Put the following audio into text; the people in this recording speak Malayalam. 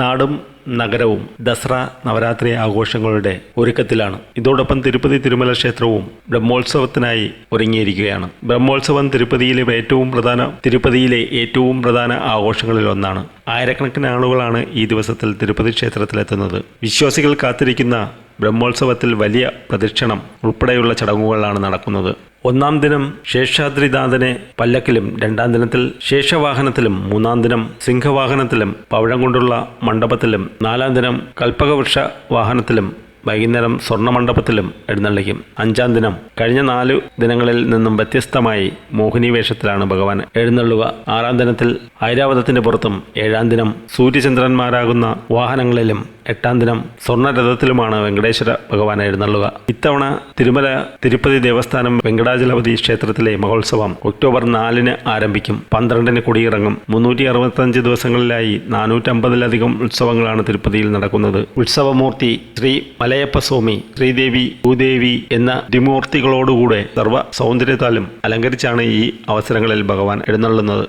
നാടും നഗരവും ദസറ നവരാത്രി ആഘോഷങ്ങളുടെ ഒരുക്കത്തിലാണ്. ഇതോടൊപ്പം തിരുപ്പതി തിരുമല ക്ഷേത്രവും ബ്രഹ്മോത്സവത്തിനായി ഒരുങ്ങിയിരിക്കുകയാണ്. ബ്രഹ്മോത്സവം തിരുപ്പതിയിലെ ഏറ്റവും പ്രധാന തിരുപ്പതിയിലെ ഏറ്റവും പ്രധാന ആഘോഷങ്ങളിൽ ഒന്നാണ്. ആയിരക്കണക്കിന് ആളുകളാണ് ഈ ദിവസത്തിൽ തിരുപ്പതി ക്ഷേത്രത്തിലെത്തുന്നത്. വിശ്വാസികൾ കാത്തിരിക്കുന്ന ബ്രഹ്മോത്സവത്തിൽ വലിയ പ്രദക്ഷിണം ഉൾപ്പെടെയുള്ള ചടങ്ങുകളാണ് നടക്കുന്നത്. ഒന്നാം ദിനം ശേഷാദ്രിനാഥനെ പല്ലക്കിലും രണ്ടാം ദിനത്തിൽ ശേഷവാഹനത്തിലും മൂന്നാം ദിനം സിംഹവാഹനത്തിലും പവഴം കൊണ്ടുള്ള മണ്ഡപത്തിലും നാലാം ദിനം കൽപ്പകവൃക്ഷ വാഹനത്തിലും വൈകുന്നേരം സ്വർണമണ്ഡപത്തിലും എഴുന്നള്ളിക്കും. അഞ്ചാം ദിനം കഴിഞ്ഞ നാലു ദിനങ്ങളിൽ നിന്നും വ്യത്യസ്തമായി മോഹിനി വേഷത്തിലാണ് ഭഗവാൻ എഴുന്നള്ളുക. ആറാം ദിനത്തിൽ ഐരാവതത്തിന്റെ പുറത്തും ഏഴാം ദിനം സൂര്യചന്ദ്രന്മാരാകുന്ന വാഹനങ്ങളിലും എട്ടാം ദിനം സ്വർണരഥത്തിലുമാണ് വെങ്കടേശ്വര ഭഗവാൻ എഴുന്നള്ളുക. ഇത്തവണ തിരുമല തിരുപ്പതി ദേവസ്ഥാനം വെങ്കടാചലപതി ക്ഷേത്രത്തിലെ മഹോത്സവം ഒക്ടോബർ നാലിന് ആരംഭിക്കും. പന്ത്രണ്ടിന് കൊടിയിറങ്ങും. മുന്നൂറ്റി അറുപത്തഞ്ച് ദിവസങ്ങളിലായി നാനൂറ്റമ്പതിലധികം ഉത്സവങ്ങളാണ് തിരുപ്പതിയിൽ നടക്കുന്നത്. ഉത്സവമൂർത്തി ശ്രീ മലയപ്പ സ്വാമി ശ്രീദേവി ഭൂദേവി എന്ന ദ്വിമൂർത്തികളോടുകൂടെ സർവ സൗന്ദര്യത്താലും അലങ്കരിച്ചാണ് ഈ അവസരങ്ങളിൽ ഭഗവാൻ എഴുന്നള്ളുന്നത്.